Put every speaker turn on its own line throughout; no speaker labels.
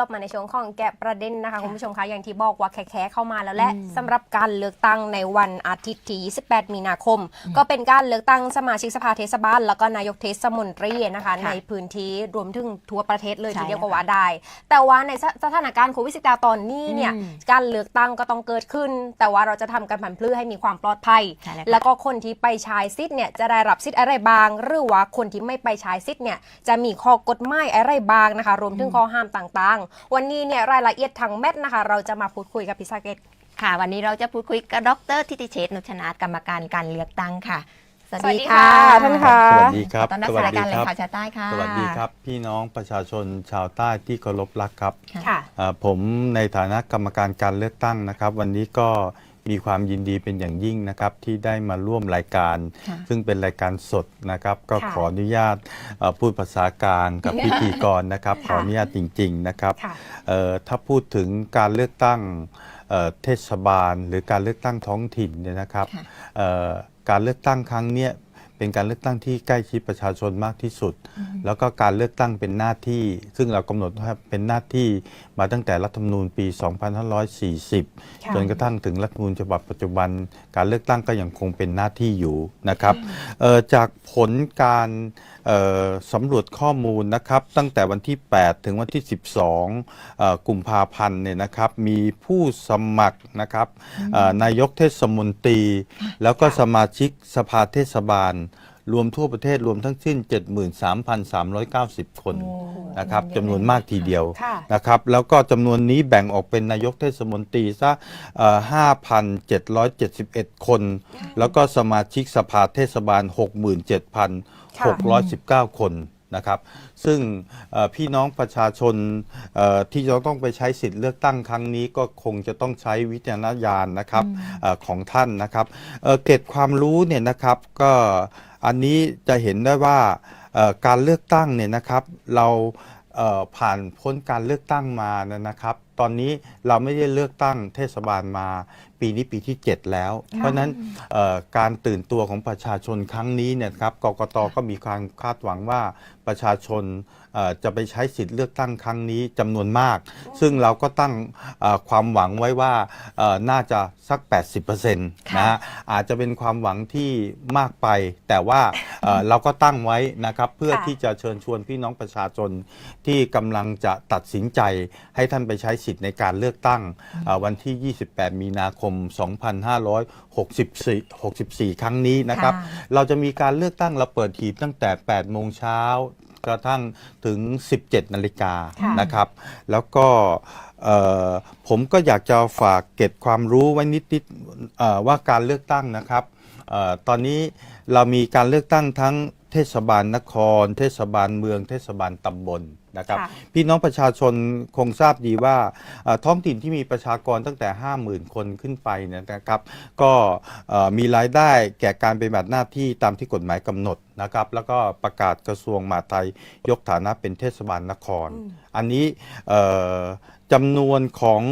รอบมาในช่วงของแกะประเด็นนะคะคุณผู้ชมคะอย่างที่บอกว่าแขกๆเข้ามาแล้ว และสำหรับการเลือกตั้งในวันอาทิตย์ที่ 28 มีนาคม ก็เป็นการเลือกตั้งสมาชิกสภาเทศบาล แล้วก็นายกเทศมนตรีนะคะในพื้นที่รวมถึงทั่วประเทศเลย
ใช่
ทีเดียวก็ว่าได้ แต่ว่าในสสถานการณ์โควิด -19 ตอนนี้เนี่ย
อืม
การเลือกตั้งก็ต้องเกิดขึ้น แต่ว่าเราจะทำกันผันพลื้ให้มีความปลอดภัย
ใช่แล้วค่ะ
แล้วก็คนที่ไปใช้สิทธิ์เนี่ยจะได้รับสิทธิ์อะไรบาง หรือว่าคนที่ไม่ไปใช้สิทธิ์เนี่ยจะมีข้อกฎหมายอะไรบางนะคะ รวมถึงข้อห้ามต่างๆวันนี้เนี่ยรายละเอียดทางเม็ดนะคะ เราจะมาพูดคุยกับพิซาเกต
ค่ะ วันนี้เราจะพูดคุยกับดรทิติเชษฐ์นุชนาถกรรมการการเลือกตั้งค่ะ สวัส
สวัส
ดี
ดี
ค่ะ
ค่ะท่านค่ะ
สวัสดีครับ
ตอนรับ
สวัส
ราย
ดี
การเลย
ครับ
ข่าวชาวใต้ค่ะ
สวัสดีครับ พี่น้องประชาชนชาวใต้ที่เคารพรักครับ
ค่ะ
อ่าผมในฐานะกรรมการการเลือกตั้งนะครับ วันนี้ก็ มีความยินดีเป็นอย่างยิ่งนะครับที่ได้มาร่วมรายการ
ค่ะ
ซึ่งเป็นรายการสดนะครับ ก็
ค่ะ
ขออนุญาตเอ่อพูดภาษากลางกับพิธีกรนะครับ
ค่ะ
ขออนุญาตจริง ๆนะครับ
ค่ะ
เอ่อถ้าพูดถึงการเลือกตั้งเอ่อเทศบาล หรือการเลือกตั้งท้องถิ่นเนี่ยนะครับ
ค่ะ
เอ่อการเลือกตั้งครั้งเนี้ยเป็นการเลือกตั้งที่ใกล้ชิดประชาชนมากที่สุด แล้วก็การเลือกตั้งเป็นหน้าที่ ซึ่งเรากำหนดว่าเป็นหน้าที่ มาตั้งแต่รัฐธรรมนูญปี 2540
ค่ะ
จนกระทั่งถึงรัฐธรรมนูญฉบับปัจจุบัน การเลือกตั้งก็ยังคงเป็นหน้าที่อยู่นะครับเอ่อจากผลการเอ่อสำรวจข้อมูลนะครับตั้งแต่วันที่ 8 ถึงวันที่ 12เอ่อกุมภาพันธ์เนี่ยนะครับมีผู้สมัครนะครับเอ่อนายกเทศมนตรี แล้วก็สมาชิกสภาเทศบาล รวมทั่วประเทศรวมทั้งสิ้น 73,390 คนนะครับจำนวนมากทีเดียว
ค่ะ
นะครับแล้วก็จำนวนนี้แบ่งออกเป็นนายกเทศมนตรีซะเอ่อ5,771 คน แล้วก็สมาชิกสภาเทศบาล 67,619 คนนะครับซึ่งเอ่อพี่น้องประชาชนเอ่อที่จะต้องไปใช้สิทธิ์เลือกตั้งครั้งนี้ก็คงจะต้องใช้วิจารณญาณนะครับเอ่อของท่านนะครับเอ่อเกร็ดความรู้เนี่ยนะครับก็ อันนี้จะเห็นได้ว่าการเลือกตั้งเนี่ยนะครับเราเผ่านพ้นการเลือกตั้งมานะครับ ตอนนี้เราไม่ได้เลือกตั้งเทศบาลมา ปีนี้ปีที่ 7 แล้ว เพราะฉะนั้นเอ่อการตื่นตัวของประชาชนครั้งนี้เนี่ยครับกกตก็มีความคาดหวังว่าประชาชนเอ่อจะไปใช้สิทธิ์เลือกตั้งครั้งนี้จำนวนมาก ซึ่งเราก็ตั้งเอ่อความหวังไว้ว่าเอ่อน่าจะสัก 80%นะฮะอาจจะเป็นความหวังที่มากไป แต่ว่าเอ่อเราก็ตั้งไว้นะครับเพื่อ
ค่ะ
ที่จะเชิญชวนพี่น้องประชาชนที่กำลังจะตัดสินใจให้ท่านไปใช้สิทธิ์ในการเลือกตั้งเอ่อวันที่ 28 มีนาคม2564 64 ครั้งนี้นะครับ
ค่ะ
เราจะมีการเลือกตั้งเราเปิดหีบตั้งแต่ 8 โมงเช้ากระทั่งถึง 17 นาฬิกา
ค่ะ
นะครับ แล้วก็เอ่อผมก็อยากจะฝากเก็บความรู้ไว้นิดๆเอ่อว่าการเลือกตั้งนะครับเออตอนนี้เรามีการเลือกตั้งทั้งเทศบาลนคร เทศบาลเมือง เทศบาลตำบล นะครับ
ค่ะ
พี่น้องประชาชนคงทราบดีว่าเอ่อท้องถิ่นที่มีประชากรตั้งแต่ 50,000 คนขึ้นไปเนี่ยนะครับ ก็เอ่อมีรายได้แก่การปฏิบัติหน้าที่ตามที่กฎหมายกำหนดนะครับ แล้วก็ประกาศกระทรวงมหาดไทยยกฐานะเป็นเทศบาลนคร อันนี้เอ่อจำนวนของ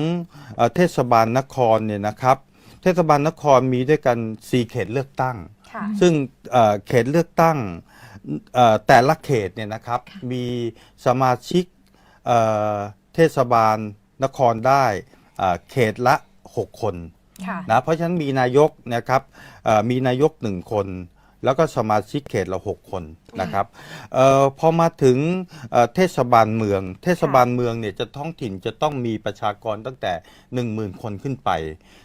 เอ่อเทศบาลนครเนี่ยนะครับ เทศบาลนครมีด้วยกัน 4 เขตเลือกตั้ง
ค่ะ
ซึ่งเอ่อเขตเลือกตั้งเอ่อ แต่ละเขตเนี่ยนะครับมีสมาชิกเอ่อเทศบาลนครได้เอ่อเขตละ 6 คน
ค่ะ
นะเพราะฉะนั้นมีนายกนะครับเอ่อมีนายก1คน แล้วก็สมาชิกเขตละ6คนนะครับเออพอมาถึงเอ่อเทศบาลเมือง เทศบาลเมืองเนี่ยจะท้องถิ่นจะต้องมีประชากรตั้งแต่ 10,000 คนขึ้นไป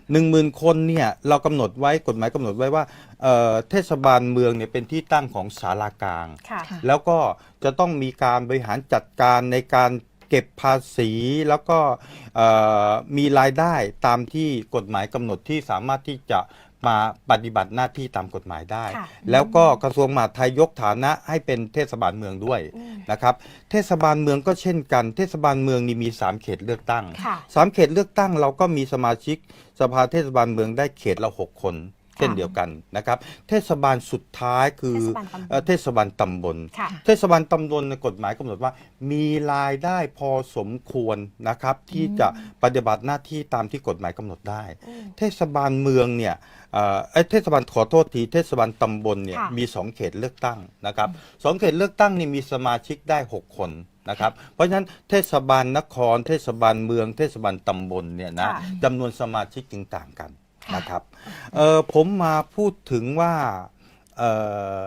10,000 คนเนี่ยเรากำหนดไว้กฎหมายกำหนดไว้ว่าเอ่อเทศบาลเมืองเนี่ยเป็นที่ตั้งของศาลากลาง
ค่ะ
ค่ะ
แล้วก็จะต้องมีการบริหารจัดการในการเก็บภาษีแล้วก็เอ่อมีรายได้ตามที่กฎหมายกำหนดที่สามารถที่จะ มาปฏิบัติหน้าที่ตามกฎหมายได้
ค่ะ
แล้วก็กระทรวงมหาดไทยยกฐานะให้เป็นเทศบาลเมืองด้วยนะครับเทศบาลเมืองก็เช่นกัน เทศบาลเมืองนี่มี 3 เขตเลือกตั้ง
ค่ะ
สามเขตเลือกตั้งเราก็มีสมาชิกสภาเทศบาลเมืองได้เขตละ6คน เช่นเดียวกันนะครับเทศบาลสุดท้ายคือ
เทศบาลตำบล
เอ่อเทศบาลตำบล
ค่ะ
เทศบาลตำบลในกฎหมายกำหนดว่า มีรายได้พอสมควรนะครับ ที่จะปฏิบัติหน้าที่ตามที่กฎหมายกำหนดได้เทศบาลเมืองเนี่ย เอ่อเอ้ยเทศบาลขอโทษทีเทศบาลตำบลเนี่ย
ค่ะ
มีสองเขตเลือกตั้งนะครับสองเขตเลือกตั้งนี่มีสมาชิกได้6คนนะครับเพราะฉะนั้นเทศบาลนคร เทศบาลเมือง เทศบาลตำบลเนี่ยนะ
ค่ะ
จำนวนสมาชิกจึงต่างกันนะครับเอ่อผมมาพูดถึงว่าเอ่อ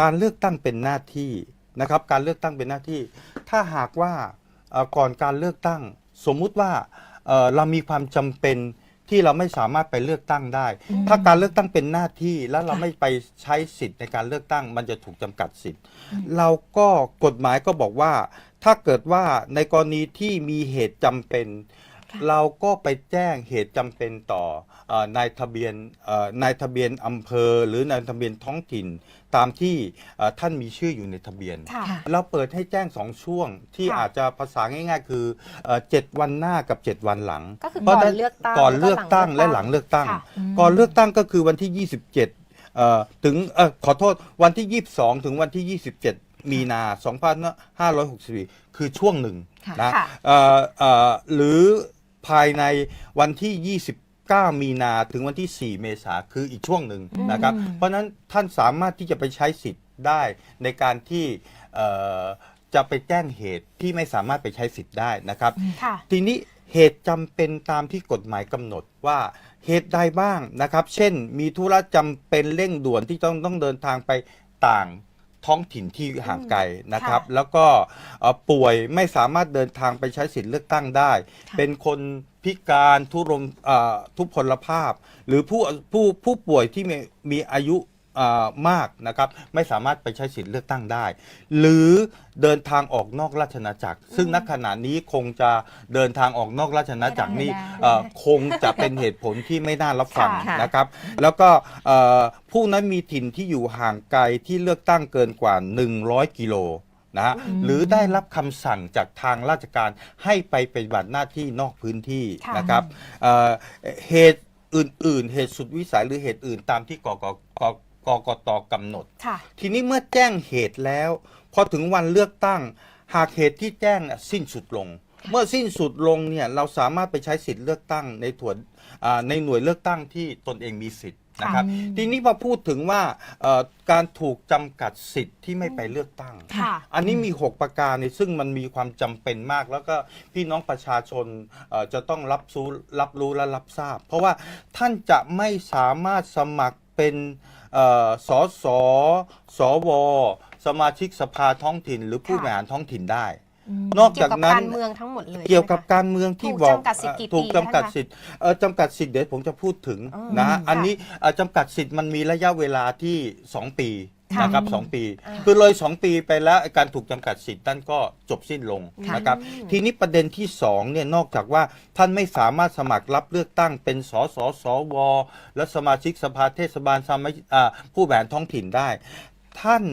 การเลือกตั้งเป็นหน้าที่นะครับการเลือกตั้งเป็นหน้าที่ ถ้าหากว่าเอ่อก่อนการเลือกตั้งสมมุติว่าเอ่อเรามีความจำเป็น ที่เราไม่สามารถไปเลือกตั้งได้ ถ้าการเลือกตั้งเป็นหน้าที่แล้วเราไม่ไปใช้สิทธิ์ในการเลือกตั้ง มันจะถูกจำกัดสิทธิ์ เราก็กฎหมายก็บอกว่า ถ้าเกิดว่าในกรณีที่มีเหตุจำเป็น เราก็ไปแจ้งเหตุจำเป็นต่อเอ่อนายทะเบียนเอ่อนายทะเบียนอำเภอ หรือนายทะเบียนท้องถิ่น ตามที่เอ่อท่านมีชื่ออยู่ในทะเบียน
ค่ะ
ค่ะ
เราเปิดให้แจ้งสองช่วงที่
ค่ะ
อาจจะภาษาง่าย ๆ คือเอ่อเจ็ดวันหน้ากับ 7 วันหลัง
ก็คือ
พราะ
ก่อน
ฉะ
เลือกตั้ง
ก่อนเลือกตั้ง
แล้วก็
และ
ห
ห
ลั
ลั
ง
ง
เลื
เลื
อ
อกก
ตั้
ตั้
ง
ง
ค่ะ
ก่อนเลือกตั้งก็คือวันที่ 27เอ่อถึงเอ่อขอโทษวันที่ 22 ถึงวันที่ 27 มีนา 2564 คือช่วงหนึ่ง
ค่ะ
นะ
ค่ะ
เอ่อเอ่อหรือ ภายในวันที่ 29 มีนาถึงวันที่ 4 เมษาคืออีกช่วงหนึ่งนะครับ เพราะฉะนั้นท่านสามารถที่จะไปใช้สิทธิ์ได้ในการที่เอ่อจะไปแจ้งเหตุที่ไม่สามารถไปใช้สิทธิ์ได้นะครับ
ค่ะ
ทีนี้เหตุจำเป็นตามที่กฎหมายกำหนดว่าเหตุใดบ้างนะครับ เช่น มีธุระจำเป็นเร่งด่วนที่ต้องต้องเดินทางไปต่าง ท้องถิ่นที่ห่างไกลนะครับ
ค่ะ
แล้วก็เอ่อป่วยไม่สามารถเดินทางไปใช้สิทธิ์เลือกตั้งได้
ค่ะ
เป็นคนพิการทุรมเอ่อทุพพลภาพ หรือผู้ผู้ผู้ป่วยที่มีมีอายุเอ่อ มากนะครับไม่สามารถไปใช้สิทธิ์เลือกตั้งได้ หรือเดินทางออกนอกราชนาจักร ซึ่งณขณะนี้คงจะเดินทางออกนอกราชนาจักรนี่
ไม่ได้
เอ่อคงจะเป็นเหตุผลที่ไม่น่ารับฟัง
ค่ะ
นะครับ แล้วก็เอ่อผู้นั้นมีถิ่นที่อยู่ห่างไกลที่เลือกตั้งเกินกว่า 100 กิโลนะฮะหรือได้รับคำสั่งจากทางราชการให้ไปปฏิบัติหน้าที่นอกพื้นที่
ค่ะ
นะครับเอ่อเหตุอื่นๆ เหตุสุดวิสัยหรือเหตุอื่นตามที่กกก กกตกำหนด
ค่ะ
ทีนี้เมื่อแจ้งเหตุแล้ว พอถึงวันเลือกตั้ง หากเหตุที่แจ้งน่ะสิ้นสุดลง เมื่อสิ้นสุดลงเนี่ยเราสามารถไปใช้สิทธิ์เลือกตั้งในถวนอ่าในหน่วยเลือกตั้งที่ตนเองมีสิทธิ์นะครับ ทีนี้พอพูดถึงว่าเอ่อการถูกจำกัดสิทธิ์ที่ไม่ไปเลือกตั้ง
ค่ะ
อันนี้มี 6 ประการในซึ่งมันมีความจำเป็นมาก แล้วก็พี่น้องประชาชนเอ่อจะต้องรับรู้รับรู้และรับทราบ เพราะว่าท่านจะไม่สามารถสมัคร เป็นเอ่อสสสวสมาชิกสภาท้องถิ่น หรือผู้บริหารท้องถิ่นได้ นอก
เกี่ย
จาวก
กับ
นั้น
การเมืองทั้งหมดเลย
เกี่ยวกับ
ใช่ไหมคะ
การเมืองที่
ถูก
บอก
จำกัดสิทธิ์กี่
เอ่อถูก
ปี
จำกัด
คะ
สิทธิ์เอ่อจำกัดสิทธิ์เดี๋ยวผมจะพูดถึง
อ๋อ
นะฮะ
ค่ะ
อันนี้เอ่อจำกัดสิทธิ์มันมีระยะเวลาที่ 2 ปี
ค่ะ
นะครับสองปี
อ่า
คือเลย2ปีไปแล้วไอ้การถูกจำกัดสิทธิ์นั่นก็จบสิ้นลง
ค่ะ
นะครับ
อืม
ทีนี้ประเด็นที่2เนี่ยนอกจากว่าท่านไม่สามารถสมัครรับเลือกตั้งเป็นสสสว และสมาชิกสภาเทศบาลสมาชิกอ่าผู้บริหารท้องถิ่นได้ ท่าน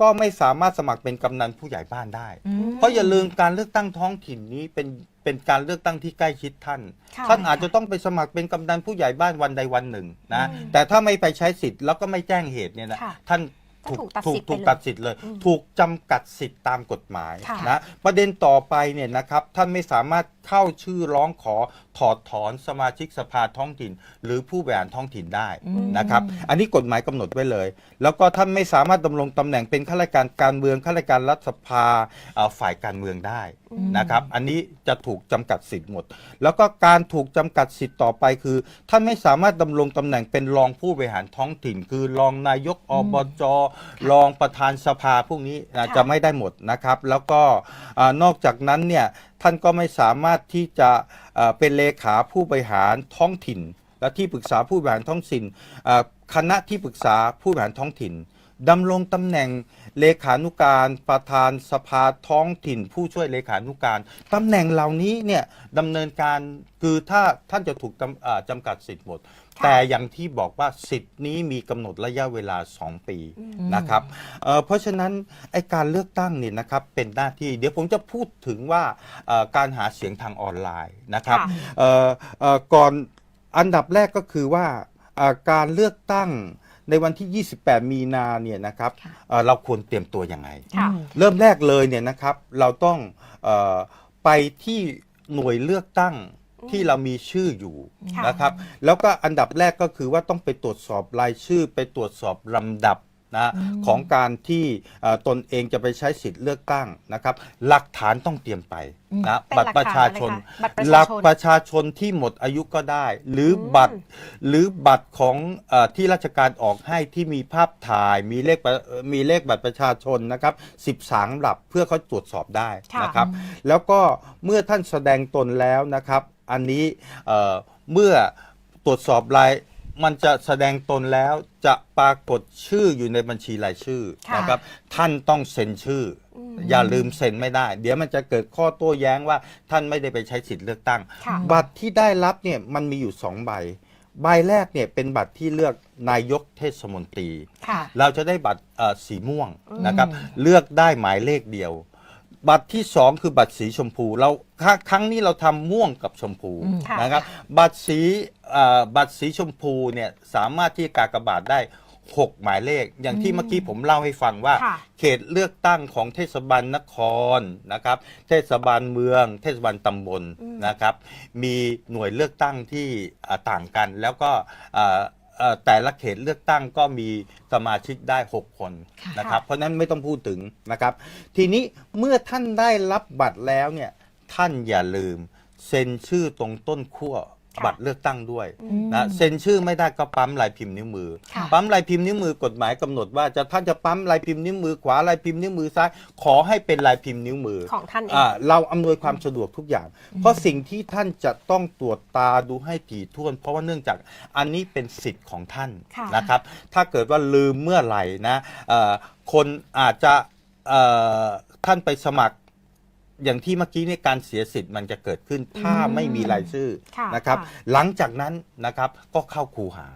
ก็ไม่สามารถสมัครเป็นกำนันผู้ใหญ่บ้านได้เพราะอย่าลืมการเลือกตั้งท้องถิ่นนี้เป็นเป็นการเลือกตั้งที่ใกล้ชิดท่าน
ค่ะ
ท่านอาจจะต้องไปสมัครเป็นกำนันผู้ใหญ่บ้านวันใดวันหนึ่งนะแต่ถ้าไม่ไปใช้สิทธิ์แล้วก็ไม่แจ้งเหตุเนี่ยนะ
ค่ะ
ท่าน
ก็
ถูก
ถูกตัดสิทธิ์ไปเลย
ถูกตัดสิทธิ์เลยถูกจำกัดสิทธิ์ตามกฎหมาย
ค่ะ
นะประเด็นต่อไปเนี่ยนะครับท่านไม่สามารถเข้าชื่อร้องขอถอดถอนสมาชิกสภาท้องถิ่น หรือผู้บริหารท้องถิ่นได้นะครับอันนี้กฎหมายกำหนดไว้เลย แล้วก็ท่านไม่สามารถดำรงตำแหน่งเป็นข้าราชการการเมืองข้าราชการรัฐสภาเอ่อฝ่ายการเมืองได้ นะครับ อันนี้จะถูกจำกัดสิทธิ์หมด แล้วก็การถูกจำกัดสิทธิ์ต่อไปคือ ท่านไม่สามารถดำรงตำแหน่งเป็นรองผู้บริหารท้องถิ่น คือรองนายกอบจรองประธานสภาพวกนี้นะ
ค่ะ
จะไม่ได้หมดนะครับ แล้วก็อ่านอกจากนั้นเนี่ยท่านก็ไม่สามารถที่จะเอ่อเป็นเลขาผู้บริหารท้องถิ่น และที่ปรึกษาผู้บริหารท้องถิ่นอ่าคณะที่ปรึกษาผู้บริหารท้องถิ่น ดำรงตำแหน่งเลขานุการประธานสภาท้องถิ่น ผู้ช่วยเลขานุการตำแหน่งเหล่านี้เนี่ยดำเนินการคือถ้าท่านจะถูกจำอ่าจำกัดสิทธิ์หมด แต่อย่างที่บอกว่าสิทธิ์นี้มีกำหนดระยะเวลา 2 ปีนะครับเอ่อเพราะฉะนั้นไอการเลือกตั้งเนี่ยนะครับเป็นหน้าที่เดี๋ยวผมจะพูดถึงว่าเอ่อการหาเสียงทางออนไลน์นะครับ
ค่ะ
เอ่อเอ่อก่อนอันดับแรกก็คือว่าเอ่อการเลือกตั้ง ในวันที่ 28 มีนาเนี่ยนะครับ
ค่ะ
เอ่อเราควรเตรียมตัวยังไง
ค่ะ
เริ่มแรกเลยเนี่ยนะครับเราต้องเออไปที่หน่วยเลือกตั้งที่เรามีชื่ออยู่
ค่ะ
นะครับ แล้วก็อันดับแรกก็คือว่าต้องไปตรวจสอบรายชื่อ ไปตรวจสอบลำดับ นะของการที่เอ่อตนเองจะไปใช้สิทธิ์เลือกตั้งนะครับ หลักฐานต้องเตรียมไปนะ
เป็น
บัตร
หลัก
ประชาชน
ฐานอะไรคะบัตรประชาชน
หลักประชาชนที่หมดอายุก็ได้ หรือบัตรหรือบัตรของเออที่ราชการออกให้ที่มีภาพถ่ายมีเลขประเอ่อมีเลขบัตรประชาชนนะครับ13หลับเพื่อเขาตรวจสอบได้
ค่ะ
นะครับ แล้วก็เมื่อท่านแสดงตนแล้วนะครับ อันนี้เอ่อเมื่อตรวจสอบราย มันจะแสดงตนแล้วจะปรากฏชื่ออยู่ในบัญชีรายชื่อ
ค่ะ
นะครับ ท่านต้องเซ็นชื่อออย่าลืมเซ็นไม่ได้ เดี๋ยวมันจะเกิดข้อโต้แย้งว่าท่านไม่ได้ไปใช้สิทธิ์เลือกตั้ง
ค่ะ
บัตรที่ได้รับเนี่ยมันมีอยู่สองใบ ใบแรกเนี่ยเป็นบัตรที่เลือกนายกเทศมนตรี
ค่ะ
เราจะได้บัตรเอ่อสีม่วงนะครับ เลือกได้หมายเลขเดียว บัตรที่สองคือบัตรสีชมพู เราครั้งครั้งนี้เราทำม่วงกับชมพู
ค่ะ
นะครับบัตรสีเอ่อบัตรสีชมพูเนี่ยสามารถที่กากบาทได้ 6 หมายเลข อย่างที่เมื่อกี้ผมเล่าให้ฟังว่า
ค่ะ
เขตเลือกตั้งของเทศบาลนครนะครับ เทศบาลเมือง เทศบาลตำบลนะครับ มีหน่วยเลือกตั้งที่อ่าต่างกัน แล้วก็อ่า เอ่อแต่ละเขตเลือกตั้งก็มีสมาชิกได้ 6 คนนะครับ เพราะฉะนั้นไม่ต้องพูดถึงนะครับ ทีนี้เมื่อท่านได้รับบัตรแล้วเนี่ยท่านอย่าลืมเซ็นชื่อตรงต้นขั้ว
ค่ะ
บัตรเลือกตั้งด้วยนะเซ็นชื่อไม่ได้ก็ปั๊มลายพิมพ์นิ้วมือ
ค่ะ
ปั๊มลายพิมพ์นิ้วมือกฎหมายกำหนดว่าจะท่านจะปั๊มลายพิมพ์นิ้วมือขวาลายพิมพ์นิ้วมือซ้ายขอให้เป็นลายพิมพ์นิ้วมือ
ของท่านเอง
อ่าเราอำนวยความสะดวกทุกอย่าง เพราะสิ่งที่ท่านจะต้องตรวจตาดูให้ถี่ถ้วน เพราะว่าเนื่องจากอันนี้เป็นสิทธิ์ของท่าน
ค่ะ
นะครับ ถ้าเกิดว่าลืมเมื่อไหร่นะเอ่อคนอาจจะเอ่อท่านไปสมัคร อย่างที่เมื่อกี้เนี่ยการเสียสิทธิ์มันจะเกิดขึ้นถ้าไม่มีรายชื่อ
ค่ะ
นะครับ
ค่ะ
หลังจากนั้นนะครับก็เข้าคูหา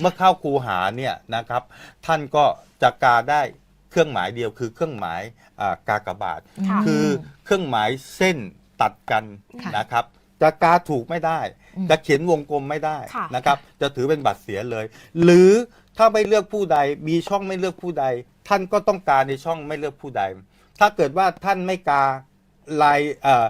เมื่อเข้าคูหาเนี่ยนะครับ ท่านก็จะกาได้เครื่องหมายเดียวคือเครื่องหมายอ่ากากบาท
ค่ะ
คือเครื่องหมายเส้นตัดกัน
ค่ะ
นะครับ จะกาถูกไม่ได้จะเขียนวงกลมไม่ได้
ค่ะ
นะครับ จะถือเป็นบัตรเสียเลย หรือถ้าไม่เลือกผู้ใดมีช่องไม่เลือกผู้ใด ท่านก็ต้องการในช่องไม่เลือกผู้ใด ถ้าเกิดว่าท่านไม่กา ลายเอ่อ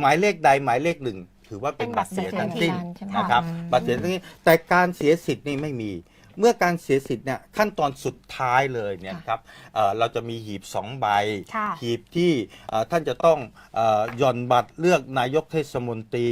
หมายเลขใดหมายเลขหนึ่งถือว่าเป็นบัตรเสียทั้งสิ้น
ใช่ไหม
นะครับ
อืม
บัตรเสียทั้งสิ้นแต่การเสียสิทธิ์นี่ไม่มี เมื่อการเสียสิทธิ์เนี่ยขั้นตอนสุดท้ายเลยเนี่ยครับเอ่อเราจะมีหีบสองใบ
ค่ะ
หีบที่เอ่อท่านจะต้องเอ่อหย่อนบัตรเลือกนายกเทศมนตรี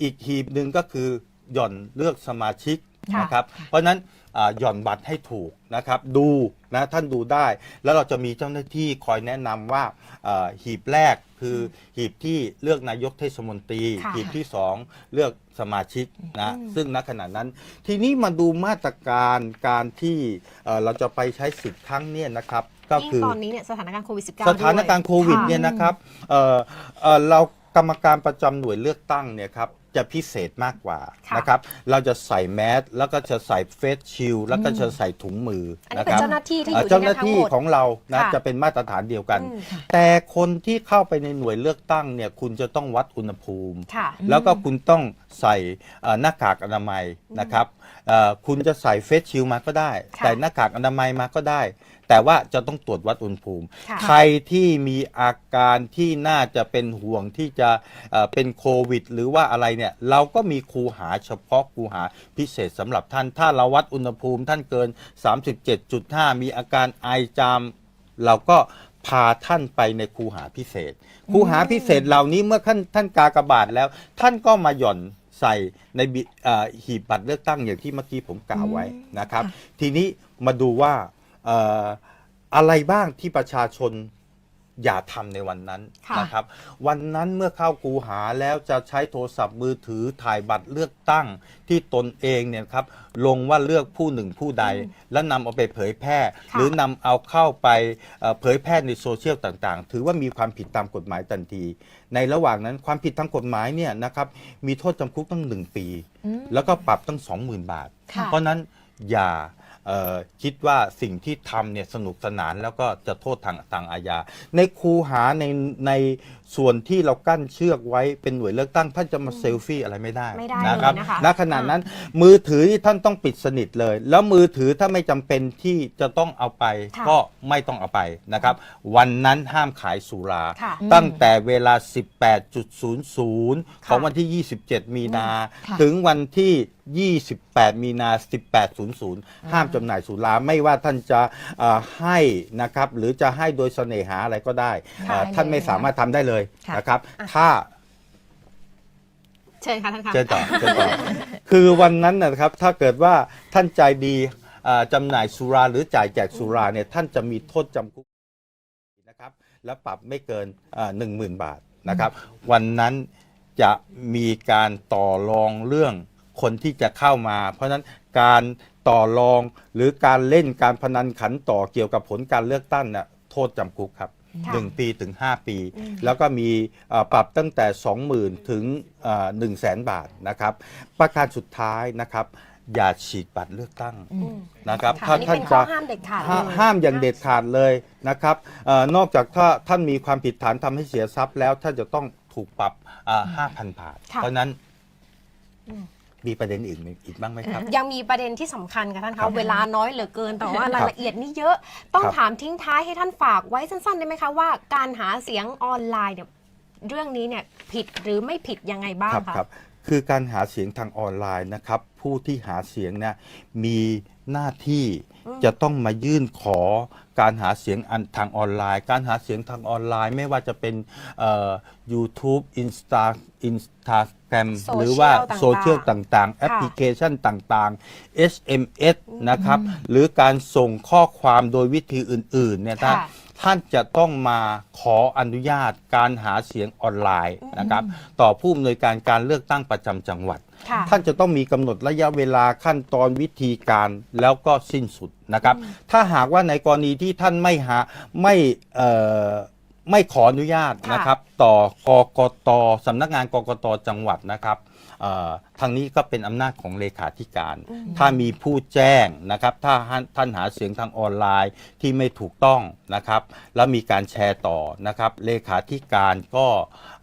อีกหีบหนึ่งก็คือหย่อนเลือกสมาชิก
ค่ะ
นะครับ เพราะฉะนั้นอ่า หย่อนบัตรให้ถูกนะครับดูนะท่านดูได้ แล้วเราจะมีเจ้าหน้าที่คอยแนะนำว่าเอ่อหีบแรกคือหีบที่เลือกนายกเทศมนตรี
ค่ะ
หีบที่สองเลือกสมาชิกนะซึ่งณขณะนั้น ทีนี้มาดูมาตรการการที่เอ่อเราจะไปใช้สิทธิ์ครั้งเนี้ยนะครับก็
ยิ่ง
คือ
ตอนนี้เนี่ยสถานการณ์โควิด -19
สถานการณ์โควิดเนี่ยนะครับเอ่อเอ่อเรากรรมการประจำหน่วยเลือกตั้งเนี่ยครับ จะพิเศษมากกว่า
ค่ะ
นะครับ เราจะใส่แมสแล้วก็จะใส่เฟสชิลแล้วก็จะใส่ถุงมือ
อันนี้
นะ
เป็
คนรับ
เจ้าหน้าที่ที่อ
เอ่อยู่
ที่
เจ้าห
นั่
น้าน
ทั้ง
ที่
หมด
ของเรานะ
ค่ะ
จะเป็นมาตรฐานเดียวกัน
อืม
แต่คนที่เข้าไปในหน่วยเลือกตั้งเนี่ยคุณจะต้องวัดอุณหภูมิ
ค่ะ
แล้วก็คุณต้องใส่เอ่อหน้ากากอนามัยนะครับเอ่อคุณจะใส่เฟสชิลมาก็ได้
ค่ะ
ใส่หน้ากากอนามัยมาก็ได้ แต่ว่าจะต้องตรวจวัดอุณหภูมิ
ค่ะ
ใครที่มีอาการที่น่าจะเป็นห่วงที่จะเอ่อเป็นโควิด หรือว่าอะไรเนี่ย เราก็มีครูหาเฉพาะครูหาพิเศษสำหรับท่าน ถ้าเราวัดอุณหภูมิท่านเกิน 37.5 มีอาการไอจาม เราก็พาท่านไปในครูหาพิเศษ ครูหาพิเศษเหล่านี้เมื่อท่านท่านกากบาทแล้ว ท่านก็มาหย่อนใส่ในบิเอ่อหีบบัตรเลือกตั้งอย่างที่เมื่อกี้ผมกล่าวไว้นะครับ ทีนี้มาดูว่าเอ่ออะไรบ้างที่ประชาชนอย่าทำในวันนั้น
ค่ะ
นะครับ วันนั้นเมื่อเข้าคูหาแล้วจะใช้โทรศัพท์มือถือถ่ายบัตรเลือกตั้งที่ตนเองเนี่ยครับลงว่าเลือกผู้หนึ่งผู้ใด แล้วนำเอาไปเผยแพร่
ค่ะ
หรือนำเอาเข้าไปเอ่อเผยแพร่ในโซเชียลต่างๆ ถือว่ามีความผิดตามกฎหมายทันที ในระหว่างนั้นความผิดทางกฎหมายเนี่ยนะครับมีโทษจำคุกตั้งหนึ่งปี แล้วก็ปรับตั้ง 20,000 บาท
ค่ะ
เพราะฉะนั้นอย่าเอ่อ คิดว่าสิ่งที่ทำเนี่ยสนุกสนานแล้วก็จะโทษทางทางอาญา ในคูหาในในส่วนที่เรากั้นเชือกไว้เป็นหน่วยเลือกตั้งท่านจะมาเซลฟี่อะไรไม่ได้
ไม่ได้
นะครับ
เลยนะคะ
ณขณะนั้นมือถือที่ท่านต้องปิดสนิทเลย แล้วมือถือถ้าไม่จำเป็นที่จะต้องเอาไป
ค่ะ
ก็ไม่ต้องเอาไปนะครับ วันนั้นห้ามขายสุรา
ค่ะ
ตั้งแต่เวลา 18.00 ของวันที่ 27 มีนา
ค่ะ
ถึงวันที่ 28 มีนา 1800 ห้ามจำหน่ายสุราไม่ว่าท่านจะเอ่อให้นะครับหรือจะให้โดยเสน่หาอะไรก็ได้เอ่อ
ได้เลย
ท่านไม่สามารถทำได้เลย
ค่ะ
นะครับ ถ้า
เชิญค่ะท่านคะ
เชิญต่อเชิญต่อคือวันนั้นนะครับถ้าเกิดว่าท่านใจดีเอ่อจำหน่ายสุราหรือจ่ายแจกสุราเนี่ยท่านจะมีโทษจำคุกนะครับและปรับไม่เกินหนึ่งหมื่นบาทนะครับ วันนั้นจะมีการต่อรองเรื่อง คนที่จะเข้ามา เพราะฉะนั้นการต่อรองหรือการเล่นการพนันขันต่อเกี่ยวกับผลการเลือกตั้งน่ะโทษจำคุกครับ
ค่ะ
หนึ่งปีถึง 5 ปีแล้วก็มีเอ่อปรับตั้งแต่ 20,000 ถึง1 0 0 0 0แสนบาทนะครับ ประการสุดท้ายนะครับ อย่าฉีดบัตรเลือกตั้ง
อืม
นะครับ
ค่ะ
ถ้า
อันนี้
ท่า
เป็นนข้อ
จะ
ห้ามเด็ดขาด
ห้า
เลย
ห้ามอย่างเด็ดขาดเลยนะครับเออนอกจากถ้าท่านมีความผิดฐานทำให้เสียทรัพย์แล้วท่านจะต้องถูกปรับห้าพันบาท
ค่ะ
เพราะฉะนั้น
อืม
มีประเด็นอื่นอีกบ้างไหมครับ
ยังมีประเด็นที่สำคัญค่ะท่าน
ครั
คะ
บ
เวลาน้อยเหลือเกิน แต่ว่า
ครับ
รายละเอียดนี่เยอะ ต้อง
ครับ
ถามทิ้งท้ายให้ท่านฝากไว้สั้นๆได้ไหมคะว่าการหาเสียงออนไลน์เนี่ยเรื่องนี้เนี่ยผิดหรือไม่ผิดยังไงบ้าง
ครับ
คะ
ครับคือการหาเสียงทางออนไลน์นะครับ ผู้ที่หาเสียงเนี่ยมีหน้าที่จะต้องมายื่นขอการหาเสียงอันทางออนไลน์ การหาเสียงทางออนไลน์ ไม่ว่าจะเป็นเอ่อ YouTube Insta Instagram
โซเชียล
หรือว่า
ต่างๆ
โซเชียลต่างๆ แอปพลิเคชันต่างๆ SMS นะครับหรือการส่งข้อความโดยวิธีอื่นๆเนี่ยท่าน
ค่ะ
ท่านจะต้องมาขออนุญาตการหาเสียงออนไลน์นะครับต่อผู้อำนวยการการเลือกตั้งประจำจังหวัด
ค่ะ
ท่านจะต้องมีกำหนดระยะเวลาขั้นตอนวิธีการแล้วก็สิ้นสุดนะครับ ถ้าหากว่าในกรณีที่ท่านไม่หาไม่เอ่อ ไม่ขออนุญาต
ค่ะ
นะครับ ต่อกกตสำนักงานกกตจังหวัดนะครับเอ่อ ทางนี้ก็เป็นอำนาจของเลขาธิการ ถ้ามีผู้แจ้งนะครับ ถ้าท่านหาเสียงทางออนไลน์ที่ไม่ถูกต้องนะครับ แล้วมีการแชร์ต่อนะครับ เลขาธิการก็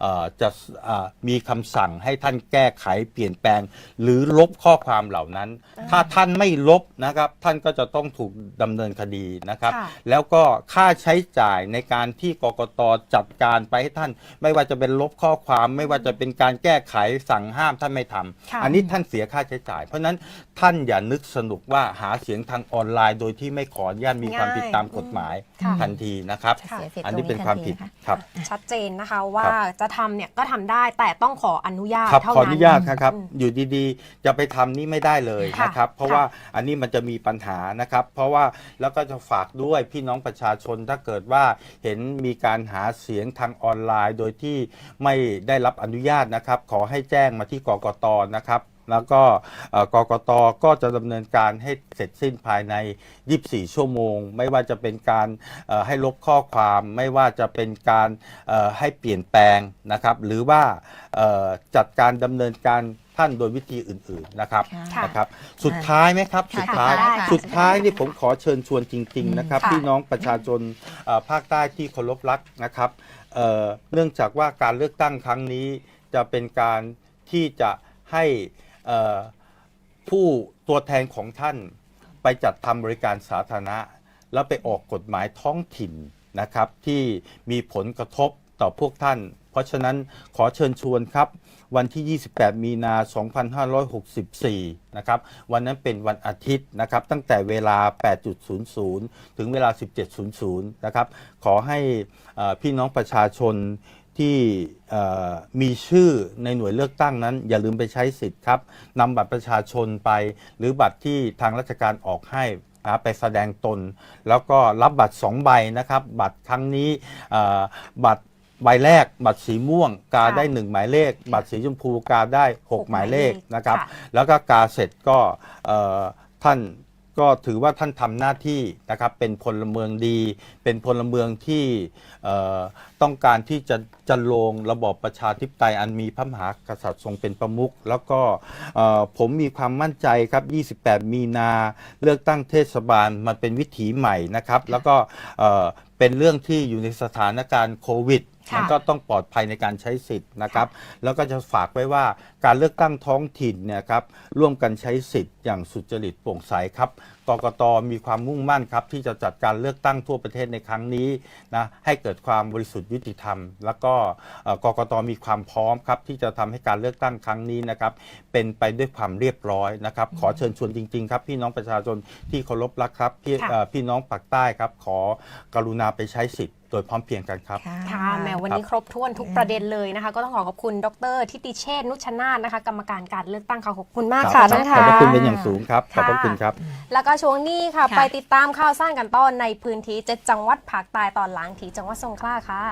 เอ่อจะเอ่อมีคำสั่งให้ท่านแก้ไขเปลี่ยนแปลง หรือลบข้อความเหล่านั้น ถ้าท่านไม่ลบนะครับ ท่านก็จะต้องถูกดำเนินคดีนะครับ
ค่ะ
แล้วก็ค่าใช้จ่ายในการที่กกตจัดการไปให้ท่าน ไม่ว่าจะเป็นลบข้อความ ไม่ว่าจะเป็นการแก้ไขสั่งห้ามท่านไม่ทำ
ค่ะ
อันนี้ท่านเสียค่าใช้จ่าย เพราะฉะนั้นท่านอย่านึกสนุกว่าหาเสียงทางออนไลน์โดยที่ไม่ขออนุญาตมีความผิดตามกฎหมาย
ค่ะ
ทันทีนะครับ
จะเสียสิทธิ์
อัน
ตร
นี้
ง
เป็น
นี้
ควา
ทั
ม
นที
ผิด
นะคะ
ครับ
ชัดเจนนะคะว่า
ครับ
จะทำเนี่ยก็ทำได้แต่ต้องขออนุญาต
ครับ
เท่า
ขอ
นั้
อนนุญาตนะครับ
อืม
อยู่ดีๆ จะไปทำนี่ไม่ได้เลย
ค่ะ
นะครับ เพราะ
ค่ะ
ว่าอันนี้มันจะมีปัญหานะครับ เพราะว่าแล้วก็จะฝากด้วยพี่น้องประชาชนถ้าเกิดว่าเห็นมีการหาเสียงทางออนไลน์ โดยที่ไม่ได้รับอนุญาตนะครับ ขอให้แจ้งมาที่กกตนะครับ แล้วก็เอ่อกกตก็จะดำเนินการให้เสร็จสิ้นภายใน 24 ชั่วโมง ไม่ว่าจะเป็นการเอ่อให้ลบข้อความ ไม่ว่าจะเป็นการเอ่อให้เปลี่ยนแปลงนะครับ หรือว่าเอ่อจัดการดำเนินการท่านโดยวิธีอื่นๆนะครับ
ค่ะ
นะครับ สุดท้ายไหมครับ
ค่ะ
สุดท้าย
ได้ค่ะ
สุดท้ายนี่ผมขอเชิญชวนจริง ๆ นะครับ
ค่ะ
พี่น้องประชาชนเอ่อภาคใต้ที่เคารพรักนะครับเอ่อเนื่องจากว่าการเลือกตั้งครั้งนี้จะเป็นการที่จะ ให้ผู้ตัวแทนของท่านไปจัดทำบริการสาธารณะ แล้วไปออกกฎหมายท้องถิ่นนะครับ ที่มีผลกระทบต่อพวกท่าน เพราะฉะนั้นขอเชิญชวนครับ วันที่ 28 มีนา 2564 นะครับ วันนั้นเป็นวันอาทิตย์นะครับ ตั้งแต่เวลา 8.00 ถึงเวลา 17.00 นะครับ ขอให้พี่น้องประชาชน ที่เอ่อมีชื่อในหน่วยเลือกตั้งนั้น อย่าลืมไปใช้สิทธิ์ครับนำบัตรประชาชนไป หรือบัตรที่ทางราชการออกให้นะไปแสดงตน แล้วก็รับบัตร 2 ใบนะครับ บัตรครั้งนี้เอ่อบัตรใบแรกบัตรสีม่วงกาได้ 1 หมายเลข บัตรสีชมพูกาได้ 6 หมายเลขนะครับ
ค่ะ
แล้วก็กาเสร็จก็เอ่อท่าน ก็ถือว่าท่านทำหน้าที่นะครับเป็นพลเมืองดี เป็นพลเมืองที่ต้องการที่จะจะลงระบอบประชาธิปไตยอันมีพระมหากษัตริย์ทรงเป็นประมุขแล้วก็ผมมีความมั่นใจครับ 28 มีนาเลือกตั้งเทศบาลมันเป็นวิถีใหม่นะครับ แล้วก็เป็นเรื่องที่อยู่ในสถานการณ์โควิด มันก็ต้องปลอดภัยในการใช้สิทธิ์นะครับ แล้วก็จะฝากไว้ว่าการเลือกตั้งท้องถิ่นเนี่ยครับร่วมกันใช้สิทธิ์อย่างสุจริตโปร่งใสครับกกตมีความมุ่งมั่นครับที่จะจัดการเลือกตั้งทั่วประเทศในครั้งนี้นะให้เกิดความบริสุทธิ์ยุติธรรม แล้วก็เอ่อกกตมีความพร้อมครับที่จะทำให้การเลือกตั้งครั้งนี้นะครับเป็นไปด้วยความเรียบร้อยนะครับขอเชิญชวนจริงๆครับพี่น้องประชาชนที่เคารพรักครับพี่
ค่ะ
เอ่อพี่น้องปากใต้ครับขอกรุณาไปใช้สิทธิ์โดยพร้อมเพรียงกันครับ
ค่ะแหมวันนี้ครบถ้วนทุกประเด็นเลยนะคะ ก็ต้องขอขอบคุณดรทิติเชษฐ์นุชนาธนะคะ กรรมการการเลือกตั้งค่ะขอบคุณมาก
ค
ค่ะ
รับ
ท่าน
ขอบ
ค่ะ
พระคุณเป็นอย่างสูงครับขอบพระ
ค่ะ
คุณครับ
แล้วก็ช่วงนี้ค่ะ
ค่ะ
ไปติดตามข่าวสร้างกันต้อนในพื้นที่เจ็ดจังหวัดภาคใต้ตอนหลังที่จังหวัดสงขลาค่ะ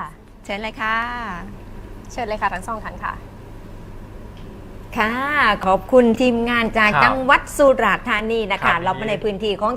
เชิญเลยค่ะ
เชิญเลยค่ะทั้งสองท่านค่ะ
ค่ะ ขอบคุณทีมงานจาก
ครับ
จังหวัดสุราษฎร์ธานีนะ
ครั
คะ
บ
เรามาในพื้นที่ของ